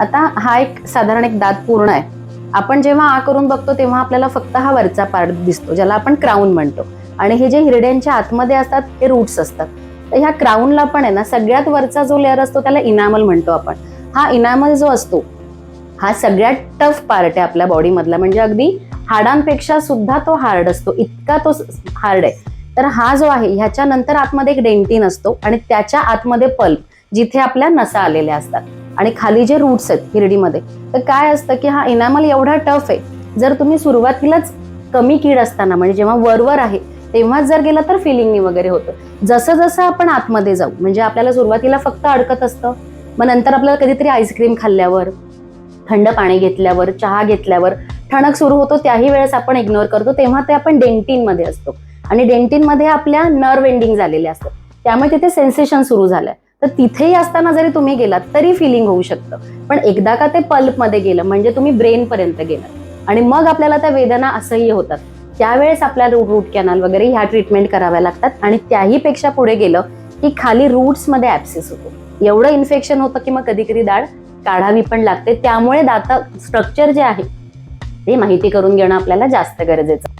आता हा एक साधारण एक दात पूर्ण आहे. आपण जेव्हा आ करून बघतो तेव्हा आपल्याला फक्त हा वरचा पार्ट दिसतो ज्याला आपण क्राऊन म्हणतो. आणि हे जे हिरड्यांच्या आतमध्ये असतात ते रूट्स असतात. तर ह्या क्राऊनला पण आहे ना सगळ्यात वरचा जो लेअर असतो त्याला इनामल म्हणतो आपण. हा इनामल जो असतो हा सगळ्यात टफ पार्ट आहे आपल्या बॉडीमधला म्हणजे अगदी हाडांपेक्षा सुद्धा तो हार्ड असतो इतका तो हार्ड आहे. तर हा जो आहे ह्याच्या नंतर आतमध्ये एक डेंटिन असतो आणि त्याच्या आतमध्ये पल्प जिथे आपल्या नसा आलेल्या असतात. आणि खाली जे रूट्स आहेत हिरडीमध्ये तर काय असतं की हा इनामल एवढा टफ आहे. जर तुम्ही सुरुवातीलाच कमी कीड असताना म्हणजे जेव्हा वरवर आहे तेव्हाच जर गेला तर फिलिंगनी वगैरे होतं. जसं जसं आपण आतमध्ये जाऊ म्हणजे आपल्याला सुरुवातीला फक्त अडकत असतं मग नंतर आपल्याला कधीतरी आईस्क्रीम खाल्ल्यावर थंड पाणी घेतल्यावर चहा घेतल्यावर ठणक सुरू होतो त्याही वेळेस आपण इग्नोर करतो तेव्हा ते आपण डेंटिनमध्ये असतो. आणि डेंटिनमध्ये आपल्या नर्व एंडिंग झालेले असतात. त्यामुळे तिथे सेन्सेशन सुरू झालंय. तर तिथेही असताना जरी तुम्ही गेलात तरी फिलिंग होऊ शकतं. पण एकदा का ते पल्पमध्ये गेलं म्हणजे तुम्ही ब्रेनपर्यंत गेलात. आणि मग आपल्याला त्या वेदना असह्य होतात. त्यावेळेस आपल्याला रूट कॅनल वगैरे ह्या ट्रीटमेंट कराव्या लागतात. आणि त्याही पेक्षा पुढे गेलं की खाली रूट्समध्ये होतो. एवढं इन्फेक्शन होतं की मग कधी कधी दाढ काढावी पण लागते. त्यामुळे दाता स्ट्रक्चर जे आहे ते माहिती करून घेणं आपल्याला जास्त गरजेचं